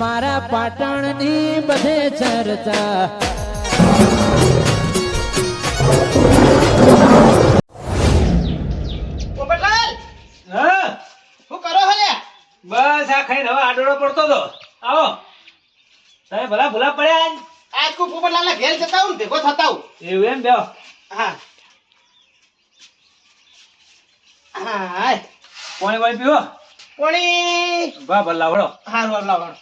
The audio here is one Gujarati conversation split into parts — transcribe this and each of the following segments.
મારા પાટણની બધે ચર્ચા. પોપટલાલ હા? શું કરો છો બસ આ ખાઈને હવે આડોડો પડતો હતો. આવો. તમે ભલા ભૂલા પડ્યા આજ? આજ કો પોપટલાલ ના ઘેર જતા હું ને ભેગો થતા હું એવું એમ બેહો. હા. હા પોણી પાણી પીવો? પોણી. બા ભલા વળો હારું હારું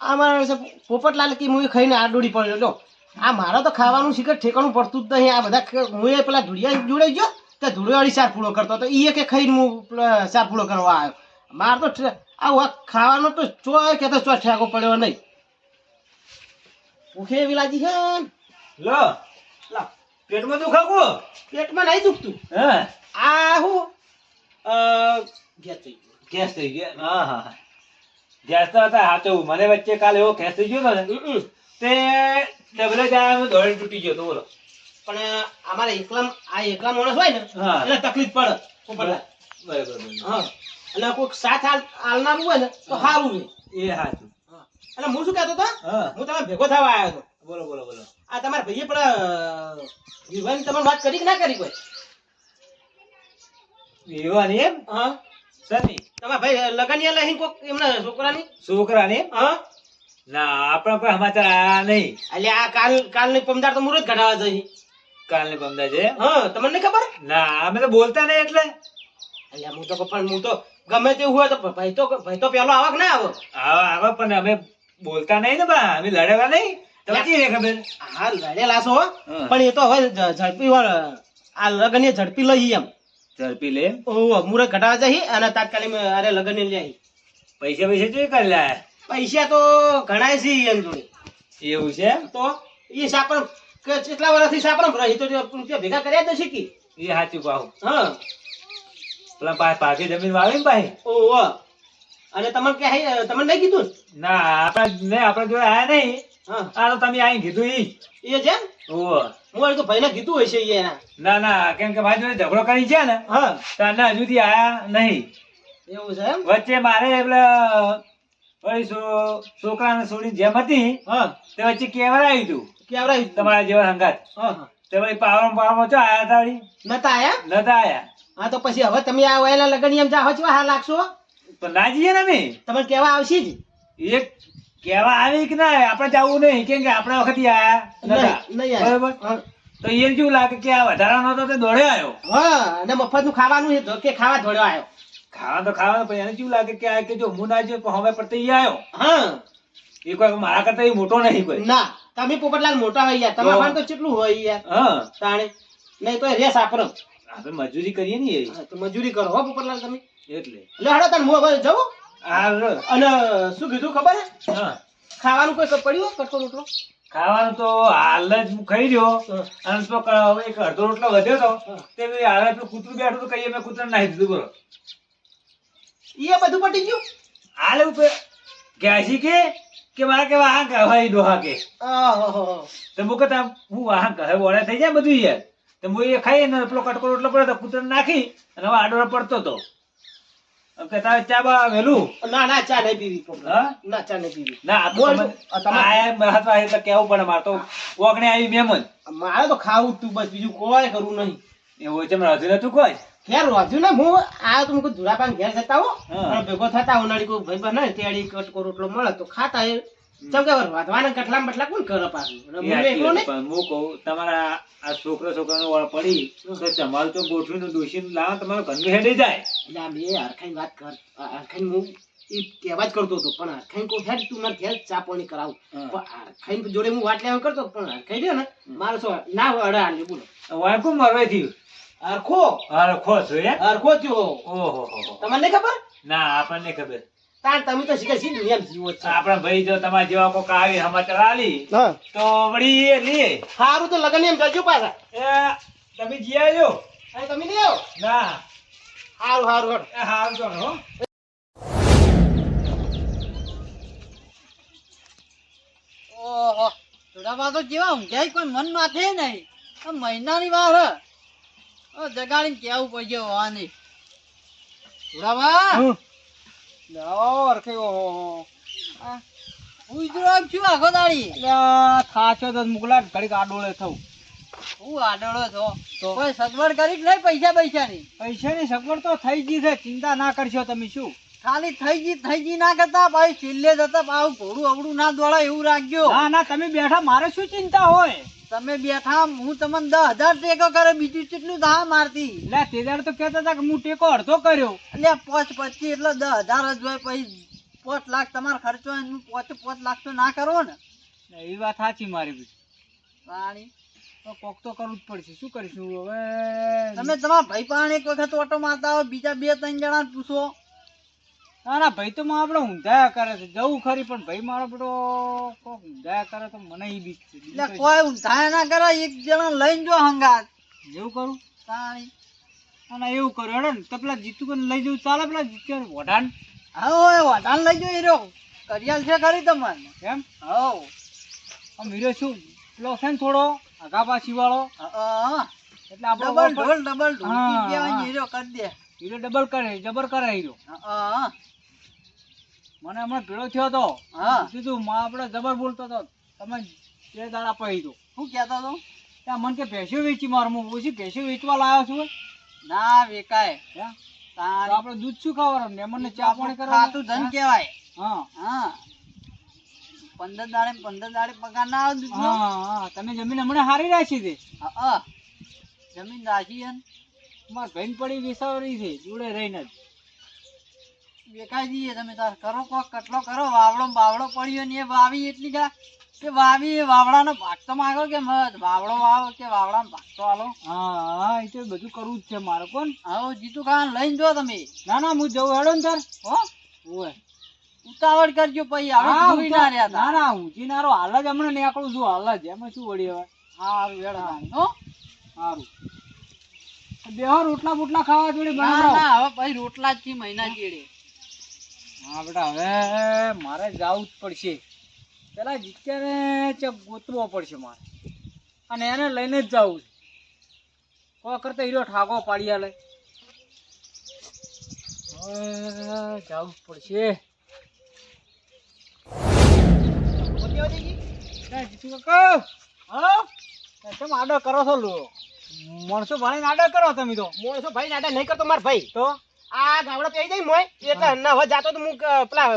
આ મારે વિશે પોપટલાલ કી મુવી ખાઈને આ દોડી પડ્યો. જો આ મારે તો ખાવાનું શીખર ઠેકાણું પડતું જ નહીં. આ બધા હું પેલા ધૂળિયા જોડાઈ ગયો તે ધૂળિયાવાળી શાક પૂળો કરતો હતો. ઈ કે ખાઈને હું પેલા પૂળો કરવા આવ્યો. મારે તો આ ખાવાનો તો ચો કે તો ચો ઠેકો પડ્યો નહીં. ભૂખે એવી લાગી છે લો લાવ. પેટમાં દુખાવું પેટમાં નહીં દુખતું. હા? આ હું ગેસ થઈ ગયો. ગેસ થઈ ગયો. હા હા. ગેસ તો હતા હાચવું મને વચ્ચે કાલે એવો થઈ ગયો ને તે ડબલે જાય દોડી તૂટી ગયો તો બોલો. પણ અમારે એકલા આ એકલા માણસ હોય ને. એટલે તકલીફ પડે બરાબર. હા. એટલે કોઈક સાથ હાલ હાલનારું હોય ને તો સારું એ સાચું અને હું શું કહેતો હતો? હા. તમે ભેગો થવા આવ્યો હતો. બોલો બોલો બોલો. આ તમારા ભાઈએ પણ વિવાહની તમે વાત કરી કે ના કરી કોઈ? વિવાની એમ? હા. સની તમારા ભાઈ લગનિયા કોક એમના છોકરાની? છોકરાની? હા? ના આપણા સમાચાર આયા નહીં. એટલે આ કાલ કાલની પમદાર તો મુહૂર્ત ઘટાવા જઈ. કાલની પમદાર છે હા તમને નહીં ખબર? ના અમે તો બોલતા નહીં એટલે. એટલે હું તો પણ હું તો ગમે તેવું હોય તો ભાઈ તો ભાઈ તો પેલો આવક ના આવો. હા આવા પણ અમે બોલતા નહીં ને બા. અમે લડેલા નહીં. તમને કેવી ખબર? હા લડેલા છો. પણ એ તો હવે ઝડપી આ લગન ઝડપી લઈ એમ. ઝડપી લે. ઓહો મુહૂર્ત ઘટાવા જઈ અને તાત્કાલિક અરે લગન લઈ આવી પૈસા પૈસા જોઈ કરી લાયા? પૈસા તો ઘણા છે એમ જોડે એવું છે તો એ સાપણ કેટલા વર્ષથી સાપણ ભરાય તો રૂપિયા ભેગા કર્યા જ શીખી કે? એ સાચું ભાવ હા. પેલા ભાઈ પાસે જમીન વાવે ને ભાઈ ઓહો. અને તમને કે તમને નહીં કીધું ના? આપણા નહીં આપણા જોડે આયા નહીં. હા. તો તમે આઈ કીધું ઈ. એ છે ઓહો. હું તો ભાઈને કીધું હશે એ એના ના ના કેમ કે ભાઈ જોડે ઝઘડો કરી છે ને હા. તને હજુ થી આયા નહીં. એવું છે એમ? વચ્ચે મારે એટલે વળી છોકરાને છોડી જેમ હતી હા. તે વચ્ચે કેવર આવ્યું હતું કેવડાવી તમારા જેવા હંગાત હા હા. તે વળી પાવર પાવરમાં ચો આયા તા વળી? નતા આયા? નતા આયા. હા તો પછી હવે તમે આ વહેલા લગન એમ જાઓ છો હા લાગશો? પણ ના જઈએ ને અમે. તમને કેવા આવશે જ? એક કેવા આવી કે ના આપણે જવું નહીં કેમ કે આપણા વખત આયા. બરોબર? તો એ કેવું લાગે કે આ વધારાનો તો તે દોડે આવ્યો? હા અને મફતનું ખાવાનું છે કે ખાવા દોડ્યો આવ્યો. ખાવા તો ખાવા પણ એને કેવું લાગે કે આ કે જો હું ના જો હવે પડતે ઈ આવ્યો હા. એ કોઈ મારા કરતા એ મોટો નહીં કોઈ. ના તમે પોપટલાલ મોટા હોય યાર તમારા પાસે તો કેટલું હોય યાર? હા. તાણે. નહીં તો રેસ આપરો. આપણે મજૂરી કરીએ ને એ તો મજૂરી કરો હો પોપટલાલ તમે. એટલે. એટલે હડો તને હું હવે જવું. અને શું કીધું ખબર છે ખાવાનું કોઈ પડ્યું કટકો રોટલો? ખાવાનું તો હાલ જ હું ખાઈ રહ્યો. અને તો એક અડધો રોટલો વધ્યો તો. તે હાલ પેલું કૂતરું બેઠું તો કહીએ મેં કૂતરાને નાહી દીધું બોલો. એ બધું પટી ગયું? હાલ ઘેંસી કે? કે મારા કે વાહન કહેવાય ડોહા કે. તો મુકે હું વાહન કહે વળે થઈ જાય બધું યાર તો હું એ ખાઈ ને પેલો કટકો રોટલો પડ્યો તો કૂતરાને નાખી અને હવે આડોળો પડતો હતો એમ ચા બા વહેલું? ના ના ચા નહીં પીવી હા? ના ચા નહીં પીવી. ના બોલ. તમે- આ તમારે- આ એમ મહત્વ છે એટલે કેવું પડે મારે તો. ઓગણે આવી મહેમાન મારે તો ખાવું તું બસ બીજું કોઈ કરવું નહીં. એવું છે મને હજુ નતું કોઈ? ઘેર રોજ્યું ને હું આ તો મુકું ધુરાપાન ઘેર જતા હો. ભેગો થતા ઉનાળી કોઈ ભાઈ બને તેડી કટકો રોટલો મળે તો ખાતા એ કરે. ને તમારા આ છોકરો છોકરાનો વાળ પડી તો તમારું તો ગોઠવીને દોષીને લાવો તમારું ઘરનું હેડી જાય. એટલે આ બે હરખાઈ વાત કર હરખાઈ હું એ કહેવા જ કરતો હતો પણ હરખાઈ કોઈ હેડ તું નથી હેડ ચા પાણી કરાવું. પણ હરખાઈ જોડે હું વાત લેવા કરતો પણ હરખાઈ રહ્યો ને મારો શું ના અડે આ બોલો. વાય કોણ મરવાઈ થયું હરખો. હારો ખોસ હે? હરખો થયો. ઓહો હો હો. તમને નહીં ખબર? ના આપણને ખબર. તાર તમે તો શીખે સી દુનિયા જીવો છો. આપણા ભાઈ જો તમારા જેવા કોક આવી સમાચાર આલી તો વળી એ લઈએ સારું તો લગન એમ કરજો પાછા. એ તમે જી અરે તમે નહીં આવો? ના. હાલ હડ હાલ જો હો. ઓહો થોડામાં તો કેવા ઊંઘાય કોઈ મન માથે નહીં. આ મહિનાની વાર હે. જગાડીને કેવું પડશે હોવાની. થોડામાં? લાવો અરખે ઓહો આ ઉજરો છું આખો દાડી? થાચો તો મુકલા ઘડી આડોળે થવું. હું આડળો છો? તો કોઈ સગવડ કરી જ નહીં પૈસા પૈસા ની પૈસાની સગવડ તો થઈ ગઈ છે. ચિંતા ના કરશો તમે શું? ખાલી થઈ ગઈ થઈ ગઈ ના કરતા ભાઈ છેલ્લે જતા પાછું ઘોડું અવડું ના દોડાય એવું રાખજો. ના ના તમે બેઠા મારે શું ચિંતા હોય? તમે બેઠા હું તમને દસ હજાર ટેકો કરે બીજું કેટલું ધા મારતી? એટલે તે દાડે તો કહેતા હતા કે હું ટેકો અડધો કર્યો. એટલે પોચ પચીસ એટલે દસ હજાર જ હોય પછી પાંચ લાખ તમારો ખર્ચો ને પાંચ પાંચ લાખ તો ના કરો ને. એ વાત સાચી મારી બી પાણી કોક તો કરવું જ પડશે. શું કરીશું હવે? તમે તમારા ભાઈ પણ એક વખત ઓટો મારતા હોય બીજા બે ત્રણ જણા પૂછો. ના ના ભાઈ તો માં આપણે ઊંધાયા કરે છે. જવું ખરી પણ ભાઈ મારો બધો કોક ઊંધાયા કરે તો મને ઈ બીક છે. એટલે કોઈ ઊંધાયા ના કરે એક જણા લઈને જો હંગાત. એવું કરું? પાણી ના ના એવું કરું. હેડો ને તો પેલા જીતુ લઈ જવું? ચાલે પેલા જીતુ વઢાણ? હા વધારે લઈ જો હીરો. કરિયાલ છે ખરી તમારે. એમ? હો આમ હીરો શું? પેલો છે ને થોડો આગા પાછી વાળો એટલે આપણો ડબલ ઢોલ ડબલ ઢોલ. હા, કહેવાય હા. હીરો કરી દે. હીરો ડબલ કરે જબર કરે હીરો મને હમણાં ભેળો થયો હતો કીધું માં આપણે જબર બોલતો હતો તમે બે દાડા પહી દો. શું કહેતો તો ત્યાં મને કે ભેંસો વેચી મારું હું ઓછી ભેંસો વેચવા લાવ્યો છું ના વેકાય? તો આપણે દૂધ શું ખાવાનું? મહેમાનને ચા પાણી ખાતું ધન કહેવાય. હા. હા. પંદર દાડે પંદર દાડે પગાર ના આવે હા તમે જમીન હમણાં હારી રાખી હા, હા. જમીન રાખી ને. મારા ભાઈ પડી વિસાવરી છે જોડે રહીને જ. વેકાઈ દઈએ તમે તાર કરો કોક કટલો કરો? વાવડો બાવડો પડ્યો ને એ વાવી એટલી કા કે વાવી વાવડાનો ભાગ તો માંગો કે મત વાવડો વાવો કે વાવડાનો ભાગ તો આલો. હા એ તો બધું કરવું જ છે મારે કોણ? હા જીતુ ખાન લઈને જો તમે. ના ના હું જવું હેડો ને તાર. હો? ઓય. ઉતાવળ કરજો પછી હા, હવે ભૂલી ના રહ્યા ના ના હું જીનારો હાલ જ હમણાં નીકળું છું હાલ જ. એમાં શું વળી હવે? હા હેડો હો. સારું. બેહો રોટલા બોટલા ખાવા જોડે ના ના હવે પછી રોટલા જ મહિના જેડે. હા બેટા હવે મારે જવું જ પડશે. પેલા જીત્યાને ચપ ગોતવો પડશે મારે. અને એને લઈને જ જવું છે. કરતા હીરો ઠાકો પાડી આલે. હવે જવું જ પડશે. કાકા હા આડો કરો ભાઈ નાડા નહીં કરતો માર ભાઈ તો આ ગાવડા પેઈ જાય મોય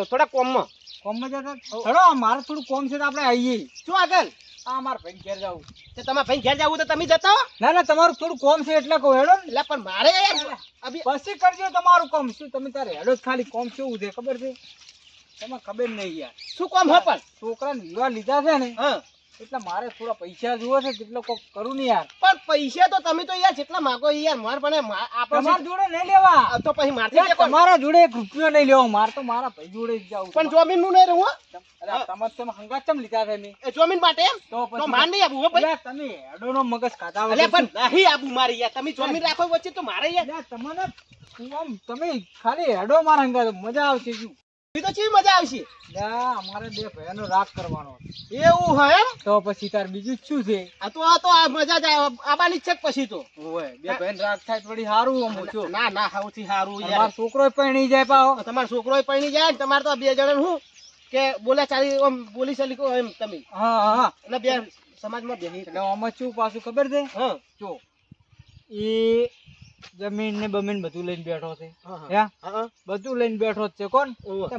તો કોમમાં કોમમાં જતા મારે થોડું કોમ છે તો આપણે આવીએ શું આગળ આ મારે ભાઈ ઘેર જવું તે તમારા ભાઈ ઘેર જવું તો તમે જતા ના ના તમારું થોડું કોમ છે એટલે કહું હેડો એટલે પણ મારે પછી કરજો તમારું કોમ શું તમે તારે હેડો જ ખાલી કોમ કેવું છે ખબર છે તમે ખબર નહીં યાર. શું કોમ હા પણ? છોકરાને વિવાહ લીધા છે ને હા. એટલે મારે થોડા પૈસા જુઓ છે જેટલો કોક કરું ને યાર. પણ પૈસા તો તમે તો યાર જેટલા માગો યાર માર પણ તમારા જોડે નહીં લેવા. આ તો પછી મારથી યાર, તમારા જોડે એક રૂપિયો નહીં લેવો. માર તો મારા ભાઈ જોડે જ જાવ પણ જમીનનું નહીં રહું. અરે તમારે તમે હંગાત ચમ લીધા છે મેં જમીન માટે એમ? તો પછી માર નહીં આવું ભાઈ. તમે તમે હેડોનો મગજ ખાતા એટલે પણ નહીં આબુ મારી યાર. તમે જમીન રાખો વચ્ચે તો મારે યાર. તમને તમે ખાલી હેડો મારા હંગાત મજા આવશે શું? તો ચેવી મજા આવશે? અલ્યા, અમારે બે ભાઈઓનો રાગ કરવાનો એવું એમ? તો પછી તાર બીજું શું છે? આ તો આ તો આ મજા જ આબાની છે પછી તો. ઓય બે ભાઈનો રાગ થાય થોડી સારું આમ ઓછું. ના ના સારું તમારો યાર. છોકરો પરણી જાય પાહો. તમારો છોકરો પૈણી જાય તમારે તો બે જણા હું કે બોલા ચાલી આમ બોલી ચાલી કહો એમ તમે. હા હા. અને બે સમાજમાં બેહી એટલે શું પાછું ખબર છે? હા. જો એ જમીન ને બમીન બધું લઈને બેઠો છે. બધું લઈને બેઠો છે. કોણ?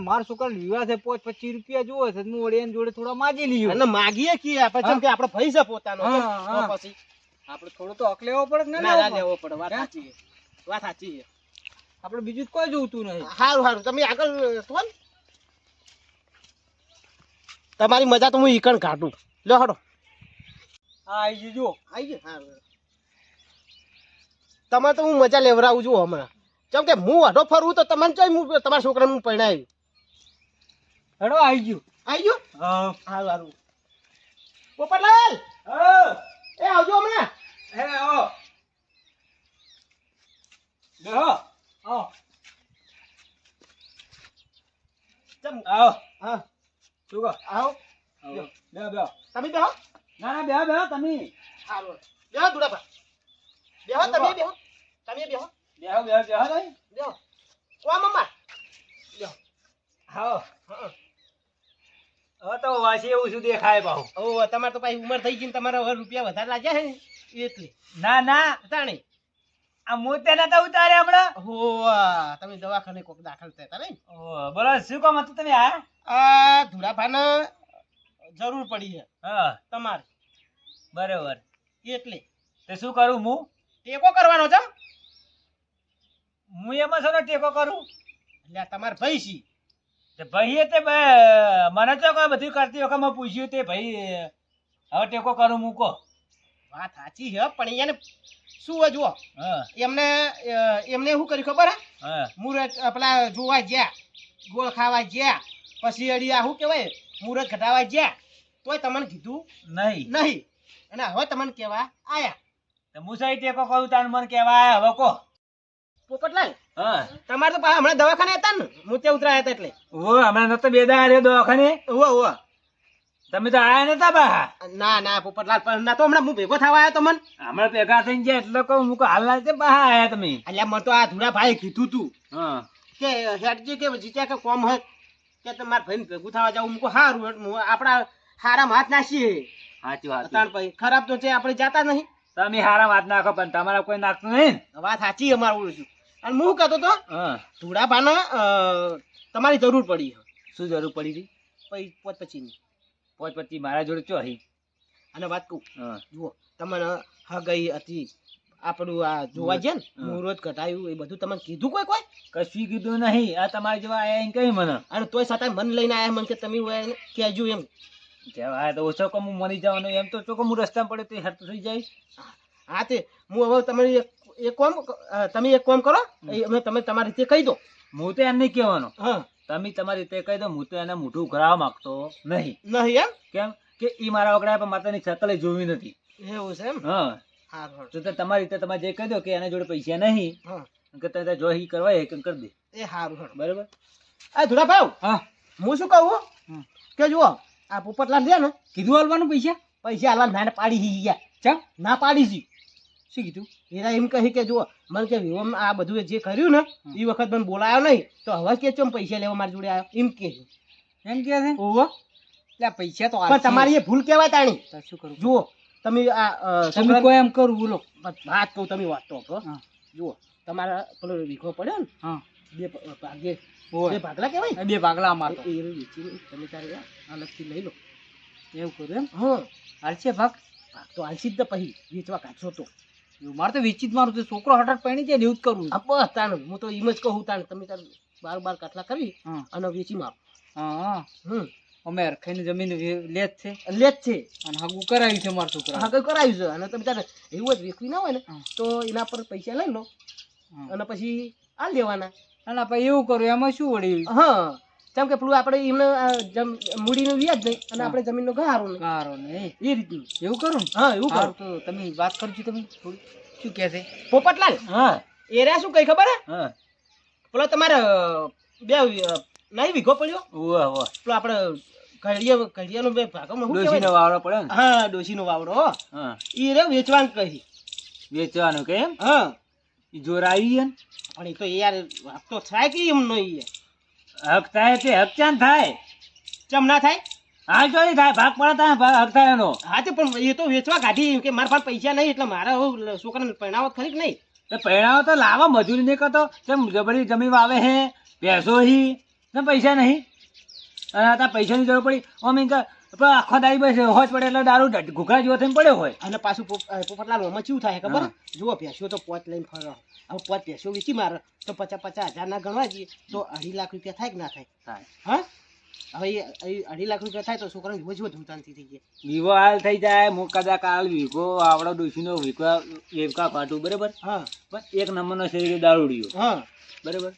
મારા છોકરાને વિવાહ છે પોચ પચીસ રૂપિયા જોવે છે હું વળી જોડે થોડા માગી લીધું અને માગીએ કી પછી કે આપડે પૈસા પોતાનો પછી. આપડે થોડો તો હક લેવો પડે ને ના લેવો લેવો પડે? વાત સાચી છે. વાત સાચી છે. આપણે બીજું કોઈ જોતું નહીં. સારું સારું તમે આગળ કોણ તમારી મજા તો હું ઈકણ કાઢું. લો હડો. હા આઈ જજો. આવી ગયો. સારું તમારે તો હું મજા લેવડાવું છું હમણાં. કેમ કે હું અઢો ફરવું તો તમને જોઈ હું તમારા છોકરાને હું પરણાવ્યું હેડો આઈ ગયું. આઈ ગયું? હા. સારું પોપટલાલ! એ આવજો હમણાં. હે આવો. બેહો આવો. ચમ આવો. હા. શું કહો? આવ. આવો. બેહો બેહો તમે બેહો ના ના બેહો બેહો તમે. સારું. બેહો દુડાપા બેહો તમે બેહો નહીં હા તો વાસી એવું શું દેખાય પાહુ? ઓ તમારે તો પાછી ઉંમર થઈ ગઈ તમારા હવે રૂપિયા વધારે લાગ્યા છે ને? એટલે. ના ના. તાણી આ મોતે નતા ઉતારે હમણાં. હો તમે દવાખાને કોક દાખલ થયા હતા ને ઓહ, બોલો શું કામ હતું તમે આ? આ ધુડાભાને જરૂર પડી છે. હા. તમારે. બરોબર. એટલે. તે શું કરું હું? ટેકો કરવાનો છે. હું એમાં શું ટેકો કરું? એટલે તમારે ભાઈ છી. તે ભાઈએ તે મને તો કોઈ બધું કરતી વખત મેં પૂછ્યું તે ભાઈ હવે ટેકો કરું મૂકો વાત સાચી છે પણ એને શું હોય જુઓ. એમને એમને શું કર્યું ખબર હે? મુરત પેલા જોવા ગયા ગોળ ખાવા ગયા પછી અડિયા શું કહેવાય? મુરત ઘટાવા ગયા તોય તમને કીધું નહીં. નહીં. અને હવે તમને કહેવા આયા. તો હું ટેકો કહું તાર મને કહેવાય હવે કો પોપટલાલ હા. તમારે તો હમણાં દવાખાને હતા ને? હું ઉતરાયા હતા એટલે. ઓ હમણાં નતો બે રહ્યો દવાખાને? ઓ ઓ તમે તો આયા નતા બા ના ના પોપટલાલ પણ ના તો હમણાં હું ભેગો થવા આવ્યો તો મન. હમણાં ભેગા થઈને ગયા એટલે કહું હું હાલ ના છે બહાર આયા તમે. એટલે મને તો આ ધુરા ભાઈ કીધું તું હા. કે હેડજી કે જીત્યા કે કોમ હોય કે તમારે ભાઈને ભેગું થવા જાવ મૂકો સારું હું આપણા હારામ હાથ નાખીએ. સાચી વાત ખરાબ તો છે આપણે જાતા નહીં. તમે હારા વાત નાખો પણ તમારા કોઈ નાખતું નહીં વાત સાચી અમારું છું. અને હું કહેતો તો હા. ધુડાભાને તમારી જરૂર પડી શું જરૂર પડી હતી? પછી પોત પછીની. પોચ પચી મારા જોડે ચો હી? અને વાત કહું જુઓ તમને હગઈ હતી આપણું આ જોવા ગયા ને. મુહૂર્ત ઘટાયું એ બધું તમને કીધું કોઈ કોઈ? કશું કીધું નહીં. આ તમારા જેવા આયા એમ કઈ મને? અને તોય સાથે મન લઈને આયા મને કે તમે એને કહેજો એમ. જવા તો ઓછો કમ હું મરી જવાનું એમ તો ચોખ્ખું હું રસ્તા પડે તો હેરતું થઈ જાય. હા તે હું હવે તમે એક કોમ તમે એક કોમ કરો. એ અમે તમે તમારી રીતે કહી દો. હું તો એમ નહીં કહેવાનો. હા. તમે તમારી રીતે કહી દો હું તો એને મોઢું ઉઘરાવા માંગતો નહીં. નહીં એમ? કેમ કે ઈ મારા વગડા પણ માતાની શકલે જોવી નથી. એવું છે એમ? હા. જો હા. તો તમારી રીતે તમારે જે કહી દો કે એના જોડે પૈસા નહીં હા. કે તમે જો ઈ કરવા એ કરી દે. એ સારું બરાબર? આ ધુડા ભાવ હા. હું શું કહું. કે જુઓ આ પોપટલાલ છે ને કીધું હાલવાનું પૈસા? પૈસા હાલવા ના પાડી હી ગયા. ચા ના પાડી છી શું કીધું? એરા એમ કહી કે જુઓ મને કે વિવમ આ બધું જે કર્યું ને એ વખત મને બોલાયો નહીં તો હવે કે ચમ પૈસા લેવા મારી જોડે આવ્યો? એમ કે. એમ કે છે? ઓહો. એટલે પૈસા તો પણ તમારી એ ભૂલ કહેવાય તાણી. શું કરું? જુઓ તમે આ તમે કોઈ એમ કરું બોલો. વાત કહું તમે વાત તો કહો. જુઓ તમારા પેલો વીખો પડ્યો ને હા. બે ભાગે બે ભાગલા કહેવાય? બે ભાગલા અમારે એ વેચી તમે તારે અલગથી લઈ લો. એવું કરું એમ? હા હાલશે ભાગ? ભાગ તો હાલશી જ તો પછી વેચવા કાઢશો તો. મારે તો વિચિત મારું છે. છોકરો હટાટ પૈણી જાય ને એવું જ કરું બસ તાણ. હું તો એમ જ કહું તાણ. તમે તાર બાર બાર કાટલા કરી અને વેચી મારો. હા. હમ. અમે જમીન લેત છે. લેત છે. અને હગું કરાવ્યું છે મારા છોકરા હા કઈ કરાવ્યું છે. અને તમે તારે એવું જ વેચવી ના હોય ને તો એના પર પૈસા લઈ લો. અને પછી આ લેવાના. ના ના ભાઈ એવું કરું. એમાં શું વળી? હા. જેમ કે પેલું આપણે એમને મૂડીનું વ્યાજ નહીં અને આપણે જમીનનો ગહારો નહીં. નહીં. એ રીતનું એવું કરું હા એવું કરું. તો તમે વાત કરજો તમે શું કહે છે? પોપટલાલ હા. એરા શું કઈ ખબર હે? હા. પેલો તમારે બે નહીં વીઘો પડ્યો? ઓહ ઓહ. પેલો આપણે ઘડિયા ઘડિયાનો બે ભાગમાં શું ડોશીનો વાવડો પડ્યો ને? હા ડોશીનો વાવડો હો. હા. એ રે વેચવાનું કહી. વેચવાનું કેમ એમ? હા. ઈ જોર આવી ગયા પણ એ તો યાર વાત તો થાય કે એમ નહીં હક થાય તે હક ચાન થાય? ચમ ના થાય? હાલ તો થાય ભાગ પડે ભાગ હક થાય એનો. હા તે પણ એ તો વેચવા કાઢી કે મારા પાસે પૈસા નહીં એટલે મારે છોકરાને પહેણાવો ખરી નહીં? તો પહેણાવો તો લાવો મજૂરી નહીં કરતો. કેમ જબરી જમીન વાવે હે ભેંસો હી. ને પૈસા નહીં? અને આ પૈસાની જરૂર પડી. પેલો આખો દાઈ બસ હોજ પડે એટલે દારૂ ઘૂઘરા જેવો થઈને પડ્યો હોય. અને પાછું પોપટલાલ ઓમાં કેવું થાય ખબર? જુઓ ભેંસો તો પોચ લઈને ફરો. હવે પોચ ભેંસો વેચી મારે. તો પચાસ પચાસ હજાર ના ગણવા જઈએ. તો અઢી લાખ રૂપિયા થાય કે ના થાય? થાય. હા? હવે એ અઢી લાખ રૂપિયા થાય તો છોકરા જીવો જીવો ધૂમધામથી થઈ જાય વિવો હાલ થઈ જાય. હું કદાચ હાલ વીઘો આવડો ડોશીનો વીઘો વેવકા ફાટું બરાબર? હા. પણ એક નંબરનો શરીર દારૂડિયો. હા. બરાબર?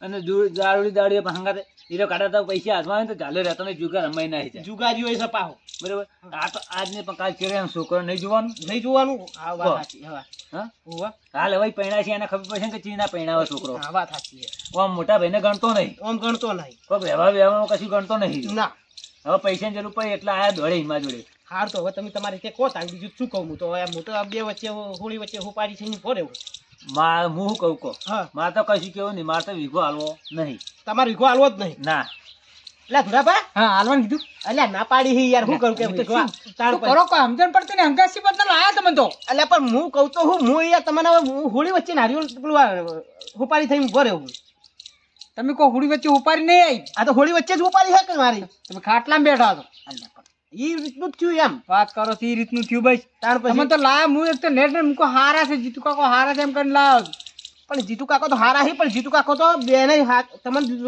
અને દારૂડી દારૂડી ભાંગા હંગાતે હીરો કાઢા તો પૈસા હાથમાં આવે ને તો ચાલે રહેતો નહીં જુગાર રમાઈ નાખી જાય. જુગારીઓ એ સપાહો. બરાબર? આ તો આજને પણ કાલ છે એમ છોકરો નહીં જોવાનું? નહીં જોવાનું? હા વાત સાચી હા. હા? હાલ હવે પૈણા છે એને ખબર પડશે કે ચીના પૈણાવે છોકરો. હા વાત સાચી છે. આમ મોટા ભાઈને ગણતો નહીં. ઓમ ગણતો નહીં. કોઈ વ્યવહાર વ્યવહારમાં કશું ગણતો નહીં. ના. હવે પૈસાની જરૂર પડે એટલે આયા દોડે હિમા જોડે. હાર તો હવે તમે તમારી રીતે કહો તાર બીજું શું કહું હું? તો હવે મોટા બે વચ્ચે હોળી વચ્ચે હોપારી છે ફરે માં હું શું કહું કહો? હા. મારે તો કશું કેવું નહીં મારે તો વીઘો હાલવો નહીં. તમારે વીઘો હાલવો જ નહીં. ના. એટલે ધુરાભા હા હાલવાનું કીધું. એટલે ના પાડી હી યાર હું કરું કે તાણ કરો કો સમજણ પડતી ને હંગાસી બદલ લાયા તમે તો. એટલે પણ હું કહું તો હું હું યાર તમને હોળી વચ્ચે નારિયેળ પેલું ઉપાડી થઈને ઊભો રહ્યો હું. તમે કહો હોળી વચ્ચે ઉપાડી નહીં આવી? આ તો હોળી વચ્ચે જ ઉપાડી છે કે મારી? તમે ખાટલામાં બેઠા છો. ઈ રીતનું થયું એમ. વાત કરો એ રીતનું થયું ભાઈ તાર પછી? પછી તો લાયા હું એક તો નેટ ને મૂકો હારા છે જીતુ કાકો હારા છે એમ કરીને લાવ. પણ જીતુ કાકો તો હારા હી પણ જીતુ કાકો તો બેને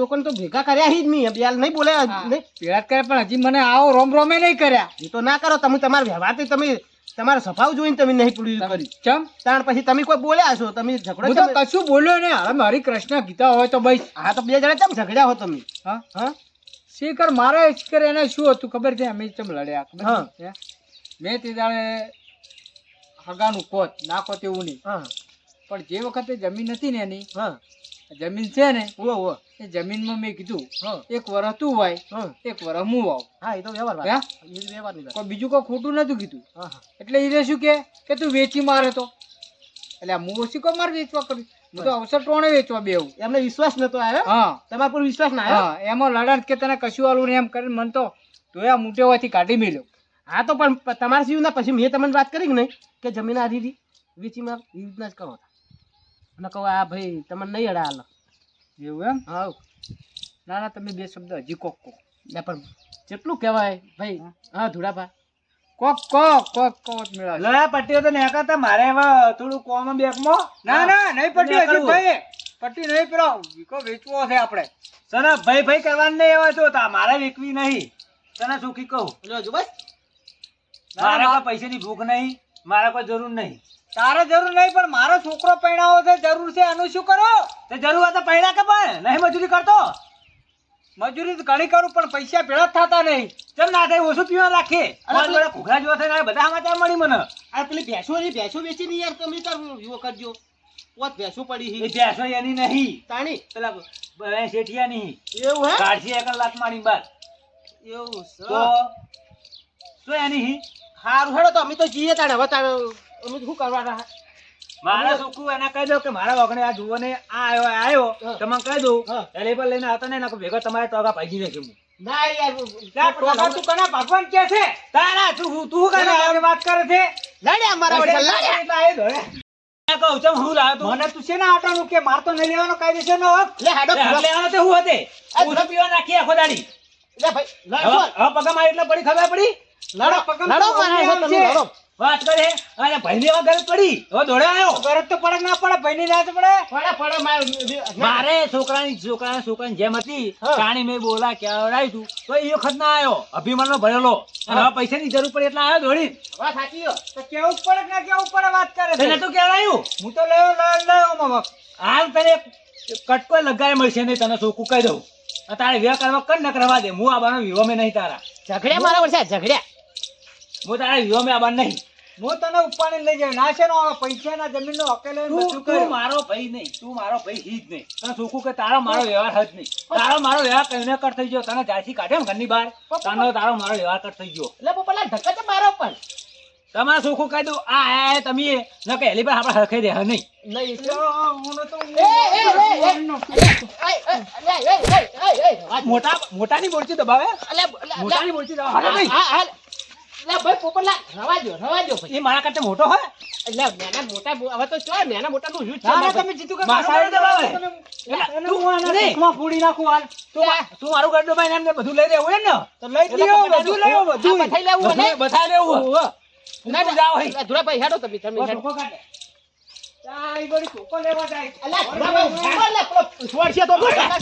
લોકોને તો ભેગા કર્યા હી જ નહીં યાર નહીં બોલે નહીં. પેલા પણ હજી મને આવો રોમ રોમે નહીં કર્યા. એ તો ના કરો તમે તમારા વ્યવહારથી તમે તમારા સ્વભાવ જોઈને તમે નહીં પૂરી કરી. ચમ? તાણ પછી તમે કોઈ બોલ્યા છો તમે ઝઘડો તો કશું બોલ્યો ને હવે મારી કૃષ્ણ ગીતા હોય તો ભાઈ હા તો બે જણા કેમ ઝઘડ્યા હો તમે? હા? હા? શીકર મારે શીકર એને શું હતું ખબર છે? અમે ચમ લડ્યા. ખબર? મેં તે જાણે હગાનું કોત ના કોત એવું નહીં પણ જે વખતે જમીન હતી ને એની હા. જમીન છે ને એ જમીનમાં મેં કીધું એક વર તું વાય એક વર હું વાવ હા એ તો વ્યવહાર. કોઈ બીજું કોઈ ખોટું નતું કીધું. એટલે એ શું કે? કે તું વેચી મારે તો. એટલે આ હું ઓછી કોઈ મારે વેચવા કરી હું તો અવસર ટોણે વેચવા બેવું. એમને વિશ્વાસ નતો આવ્યો હા. તમારા પર વિશ્વાસ ના આવ્યો? એમાં લડાણ કે તને કશું આલું એમ કરીને મન તો ધોયા મૂટેવાથી કાઢી મેલ્યો. હા તો પણ તમારા સિવાય પછી મેં તમને વાત કરી કે નહીં? કે જમીન આ રીધી વેચીમાં રીતના જ કરો. અને કહો આ ભાઈ તમને નહીં અડા હાલ. એવું એમ? હા. ના ના તમે બે શબ્દ હજી કોક કોક પણ જેટલું કહેવાય ભાઈ હા. ધુડાભા કોક કોક કોક કોક મેળા લે પટ્ટીઓ તો નેકાતા મારે હવે થોડું કોમ બેગમાં ના ના નહીં પટ્ટી હજી ભાઈ પટ્ટી નહીં પેલો વિકો વેચવો છે આપણે. તને ભાઈ ભાઈ કરવાનું નહીં એવા તો તા મારે વેકવી નહીં. તને સુખી કહું લો જો બસ. મારે કોઈ પૈસાની ભૂખ નહીં મારે કોઈ જરૂર નહીં. તારે જરૂર નહીં પણ મારો છોકરો પૈણાવો છે જરૂર છે આનું શું કરો? તે જરૂર હતા પૈણા કે પણ નહીં મજૂરી કરતો? મજૂરી તો ઘણી કરું પણ પૈસા ભેળા થતા નહીં. કેમ ના થાય ઓછું પીવા રાખે. થાય બધા આમાં જેવા થઈને બધા સમાચાર મળી મને. આ પેલી ભેંસો ની ભેંસો વેચી નહીં યાર તમે તાર યુવો કરજો. ઓત ભેંસો પડી એ ભેંસો એની નહીં. તાણી. પેલા ભેંસ શેઠિયા નહીં એવું હે? કાઢી એક લાખ મારી બાર. એવું સો. તો એની? હારું હેડો તો અમે તો જઈએ તાણે. હવે તાણે અમે શું કરવાના? મારે એને કહી દો કે મારા વગણે આ જુઓ ને આ આવ્યો આવ્યો હા. કહી દઉં એટલે પર લઈને આવતો ને એના ભેગો તમારે ટોગા ભાજી નાખી હું. ના યાર લા, તું કના ભગવાન કે છે? તારા તું તું તને વાત કરે છે? લડ્યા મારા વડે લડ્યા. એટલે આ દોડે. કહું ચમ હું લાવ્યો મને તું છે ને આટાનું કે માર તો નહીં લેવાનો કાયદેસર નો હક? લે હાડો લેવાનો તે હું હતે? ઓછું પીવા નાખી આખો દાડી. લે ભાઈ હવે પગા મારી એટલે પડી ખબર પડી? લડો પગમ લડો મારા તમે લડો. વાત કરે? અને ભાઈ ની વગર પડી? હવે દોડે આવ્યો? ગરજ તો પડે ના પડે ભાઈ ની પડે. પડે પડે મારે છોકરાની છોકરા છોકરાની જેમ હતી. કાણી મેં બોલા ક્યાં તું. તો એ વખત ના આવ્યો. અભિમાન નો ભરેલો અને હવે પૈસાની જરૂર પડી એટલે આવ્યો દોડી વાત સાચી તો કેવું પડે ના કેવું પડે વાત કરે તને છે તું કેવડાયું? હું તો લેવો લે- લેવો હાલ તને કટકો લગાય મળશે નહીં તને છોકું કહી દઉં. તારે વિવાહ કરવા કર ન કરવા દે. હું આબાનો વિવાહ મેં નહીં તારા. ઝઘડ્યા મારા વર્ષે ઝઘડ્યા. હું વિવાહ મેં આબાન નહીં હું તને ઉપાડી લઈ જાય ના છે પૈસા ના જમીન નો હકે મારો ભાઈ નહીં તું મારો ભાઈ હિત નહીં તને સુખું કે તારો મારો વ્યવહાર હજ નહીં તારો મારો વ્યવહાર કહીને કર થઈ ગયો તને જાસી કાઢે ઘરની બહાર તને તારો મારો વ્યવહાર કર થઈ ગયો એટલે પેલા ધક્કા તો મારો પણ તમારે સુખું કહી દઉં આ આયા તમે ન કે એલી પણ આપણે હરખે દે નહીં નહીં મોટા મોટાની બોલતી દબાવે મોટાની બોલતી દબાવે ભાઈ પોપટલા રવા દો રવા દો એ મારા કરતા મોટો હોય એટલે નાના મોટા હવે તો ચો નાના મોટા નું યુદ્ધ છે તમે જીતું કે મારા દબાવે તું આના સુખમાં ફૂડી નાખું હાલ. તું તું મારું ગડડો ભાઈ એમને બધું લઈ લેવું ને? તો લઈ લ્યો બધું લઈ લેવું બધું બથાઈ લેવું ને? બથાઈ લેવું ના જાવ હે ધુરા ભાઈ હેડો તમે તમે હેડો. ચાઈ ગોડી કોકો લેવા જાય. અલા ધુરા ભાઈ અલા પેલો સુવાડ છે તો